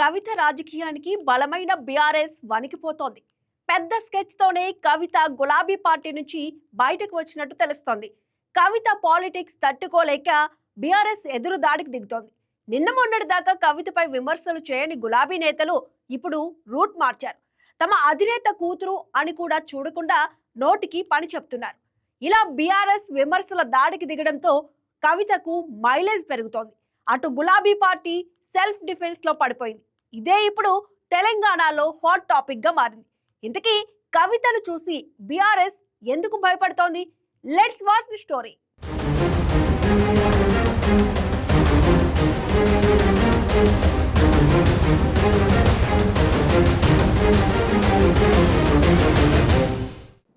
కవిత రాజకీయానికి బలమైన బీఆర్ఎస్ వణికిపోతోంది. పెద్ద స్కెచ్ తోనే కవిత గులాబీ పార్టీ నుంచి బయటకు వచ్చినట్టు తెలుస్తోంది. కవిత పాలిటిక్స్ తట్టుకోలేక బీఆర్ఎస్ ఎదురు దాడికి దిగుతోంది. నిన్న మొన్నటి దాకా కవితపై విమర్శలు చేయని గులాబీ నేతలు ఇప్పుడు రూట్ మార్చారు. తమ అధినేత కూతురు అని కూడా చూడకుండా నోటికి పని చెప్తున్నారు. ఇలా బీఆర్ఎస్ విమర్శల దాడికి దిగడంతో కవితకు మైలేజ్ పెరుగుతోంది. అటు గులాబీ పార్టీ సెల్ఫ్ డిఫెన్స్లో పడిపోయింది. ఇదే ఇప్పుడు తెలంగాణలో హాట్ టాపిక్గా మారింది. ఇంతకీ కవితను చూసి బీఆర్ఎస్ ఎందుకు భయపడుతోంది? Let's watch the story.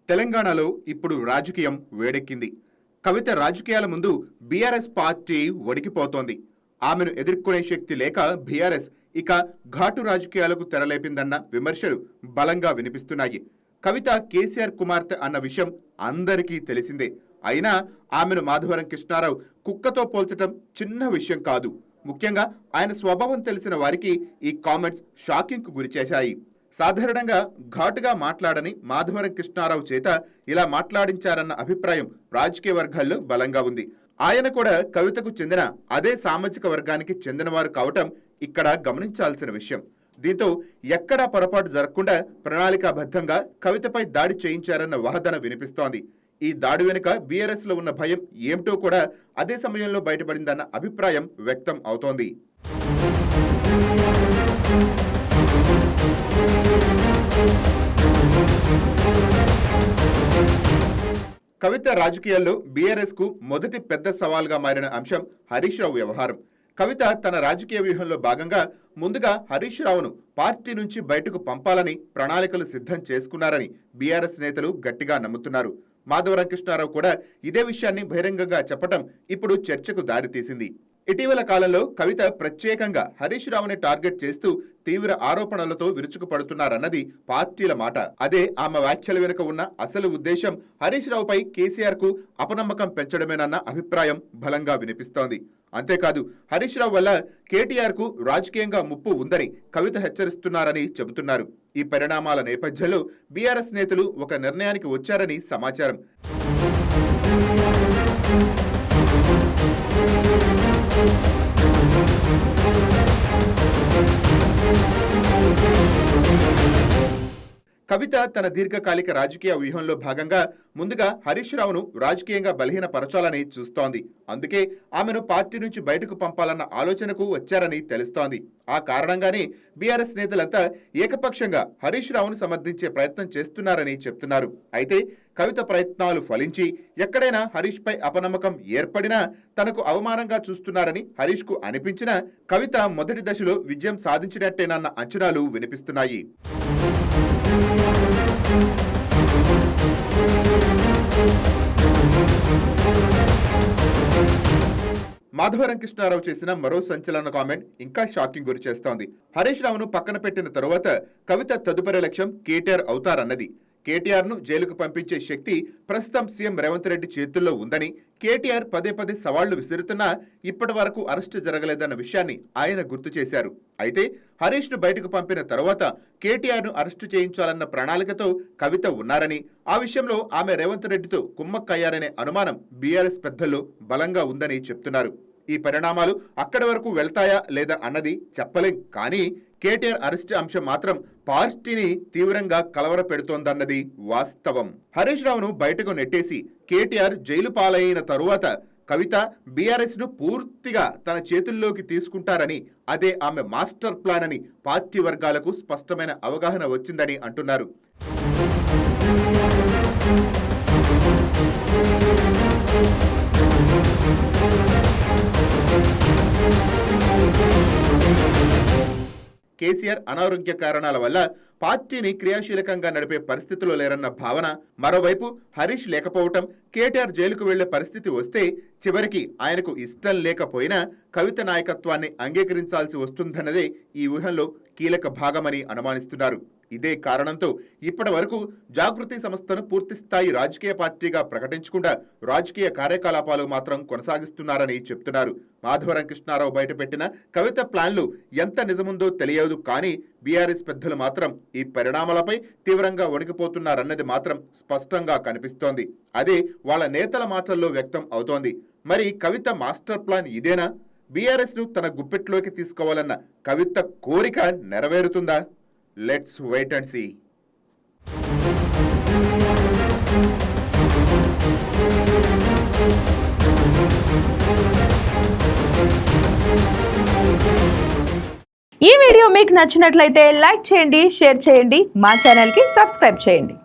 తెలంగాణలో ఇప్పుడు రాజకీయం వేడెక్కింది. కవిత రాజకీయాల ముందు బీఆర్ఎస్ పార్టీ వణికిపోతోంది. ఆమెను ఎదుర్కొనే శక్తి లేక బీఆర్ఎస్ ఇక ఘాటు రాజకీయాలకు తెరలేపిందన్న విమర్శలు బలంగా వినిపిస్తున్నాయి. కవిత కేసీఆర్ కుమార్తె అన్న విషయం అందరికీ తెలిసిందే. అయినా ఆమెను మాధవరం కృష్ణారావు కుక్కతో పోల్చటం చిన్న విషయం కాదు. ముఖ్యంగా ఆయన స్వభావం తెలిసిన వారికి ఈ కామెంట్స్ షాకింగ్కు గురిచేశాయి. సాధారణంగా ఘాటుగా మాట్లాడని మాధవరం కృష్ణారావు చేత ఇలా మాట్లాడించారన్న అభిప్రాయం రాజకీయ వర్గాల్లో బలంగా ఉంది. ఆయన కూడా కవితకు చెందిన అదే సామాజిక వర్గానికి చెందినవారు కావటం ఇక్కడ గమనించాల్సిన విషయం. దీంతో ఎక్కడా పొరపాటు జరగకుండా ప్రణాళికాబద్ధంగా కవితపై దాడి చేయించారన్న వాదన వినిపిస్తోంది. ఈ దాడి వెనుక బీఆర్ఎస్లో ఉన్న భయం ఏమిటో కూడా అదే సమయంలో బయటపడిందన్న అభిప్రాయం వ్యక్తం అవుతోంది. కవిత రాజకీయాల్లో బీఆర్ఎస్కు మొదటి పెద్ద సవాల్గా మారిన అంశం హరీష్ రావు వ్యవహారం. కవిత తన రాజకీయ వ్యూహంలో భాగంగా ముందుగా హరీష్ రావును పార్టీ నుంచి బయటకు పంపాలని ప్రణాళికలు సిద్ధం చేసుకున్నారని బీఆర్ఎస్ నేతలు గట్టిగా నమ్ముతున్నారు. మాధవరం కృష్ణారావు కూడా ఇదే విషయాన్ని బహిరంగంగా చెప్పటం ఇప్పుడు చర్చకు దారితీసింది. ఇటీవల కాలంలో కవిత ప్రత్యేకంగా హరీష్ రావుని టార్గెట్ చేస్తూ తీవ్ర ఆరోపణలతో విరుచుకుపడుతున్నారన్నది పార్టీల మాట. అదే ఆమె వ్యాఖ్యల వెనుక ఉన్న అసలు ఉద్దేశం హరీష్ రావుపై కేసీఆర్కు అపనమ్మకం పెంచడమేనన్న అభిప్రాయం బలంగా వినిపిస్తోంది. అంతేకాదు హరీష్ రావు వల్ల కేటీఆర్కు రాజకీయంగా ముప్పు ఉందని కవిత హెచ్చరిస్తున్నారని చెబుతున్నారు. ఈ పరిణామాల నేపథ్యంలో బీఆర్ఎస్ నేతలు ఒక నిర్ణయానికి వచ్చారని సమాచారం. కవిత తన దీర్ఘకాలిక రాజకీయ వ్యూహంలో భాగంగా ముందుగా హరీష్ రావును రాజకీయంగా బలహీనపరచాలని చూస్తోంది. అందుకే ఆమెను పార్టీ నుంచి బయటకు పంపాలన్న ఆలోచనకు వచ్చారని తెలుస్తోంది. ఆ కారణంగానే బీఆర్ఎస్ నేతలంతా ఏకపక్షంగా హరీష్ రావును సమర్థించే ప్రయత్నం చేస్తున్నారని చెప్తున్నారు. అయితే కవిత ప్రయత్నాలు ఫలించి ఎక్కడైనా హరీష్పై అపనమ్మకం ఏర్పడినా తనకు అవమానంగా చూస్తున్నారని హరీష్కు అనిపించినా కవిత మొదటి దశలో విజయం సాధించినట్టేనన్న అంచనాలు వినిపిస్తున్నాయి. మాధవరం కృష్ణారావు చేసిన మరో సంచలన కామెంట్ ఇంకా షాకింగ్ గురి చేస్తోంది. హరీష్ రావును పక్కన పెట్టిన తరువాత కవిత తదుపరి లక్ష్యం కేటీఆర్ అవుతారన్నది. కేటీఆర్ను జైలుకు పంపించే శక్తి ప్రస్తుతం సీఎం రేవంత్ రెడ్డి చేతుల్లో ఉందని కేటీఆర్ పదే పదే సవాళ్ళు విసురుతున్నా ఇప్పటి వరకు అరెస్టు జరగలేదన్న విషయాన్ని ఆయన గుర్తు చేశారు. అయితే హరీష్ను బయటకు పంపిన తర్వాత కేటీఆర్ను అరెస్టు చేయించాలన్న ప్రణాళికతో కవిత ఉన్నారని ఆ విషయంలో ఆమె రేవంత్ రెడ్డితో కుమ్మక్కయ్యారనే అనుమానం బీఆర్ఎస్ పెద్దల్లో బలంగా ఉందని చెప్తున్నారు. ఈ పరిణామాలు అక్కడి వరకు వెళ్తాయా లేదా అన్నది చెప్పలేం కానీ కేటీఆర్ అరెస్ట్ అంశం మాత్రం పార్టీని తీవ్రంగా కలవరపెడుతోందన్నది వాస్తవం. హరీష్ రావును బయటకు నెట్టేసి కేటీఆర్ జైలు పాలైన తరువాత కవిత బీఆర్ఎస్ను పూర్తిగా తన చేతుల్లోకి తీసుకుంటారని అదే ఆమె మాస్టర్ ప్లాన్ అని పార్టీ వర్గాలకు స్పష్టమైన అవగాహన వచ్చిందని అంటున్నారు. కేసీఆర్ అనారోగ్య కారణాల వల్ల పార్టీని క్రియాశీలకంగా నడిపే పరిస్థితిలో లేరన్న భావన మరోవైపు హరీష్ లేకపోవటం కేటీఆర్ జైలుకు వెళ్ళే పరిస్థితి వస్తే చివరికి ఆయనకు ఇష్టం లేకపోయినా కవిత నాయకత్వాన్ని అంగీకరించాల్సి వస్తుందన్నదే ఈ ఊహంలో కీలక భాగమని అనుమానిస్తున్నారు. ఇదే కారణంతో ఇప్పటి వరకు జాగృతి సంస్థను పూర్తిస్థాయి రాజకీయ పార్టీగా ప్రకటించకుండా రాజకీయ కార్యకలాపాలు మాత్రం కొనసాగిస్తున్నారని చెప్తున్నారు. మాధవరం కృష్ణారావు బయటపెట్టిన కవిత ప్లాన్లు ఎంత నిజముందో తెలియదు కానీ బీఆర్ఎస్ పెద్దలు మాత్రం ఈ పరిణామాలపై తీవ్రంగా వణికిపోతున్నారన్నది మాత్రం స్పష్టంగా కనిపిస్తోంది. అదే వాళ్ళ నేతల మాటల్లో వ్యక్తం అవుతోంది. మరి కవిత మాస్టర్ ప్లాన్ ఇదేనా? బీఆర్ఎస్ను తన గుప్పెట్లోకి తీసుకోవాలన్న కవిత కోరిక నెరవేరుతుందా? లెట్స్ వెయిట్ అండ్ సీ ఈ వీడియో మీకు నచ్చినట్లయితే లైక్ చేయండి షేర్ చేయండి మా ఛానల్కి సబ్స్క్రైబ్ చేయండి.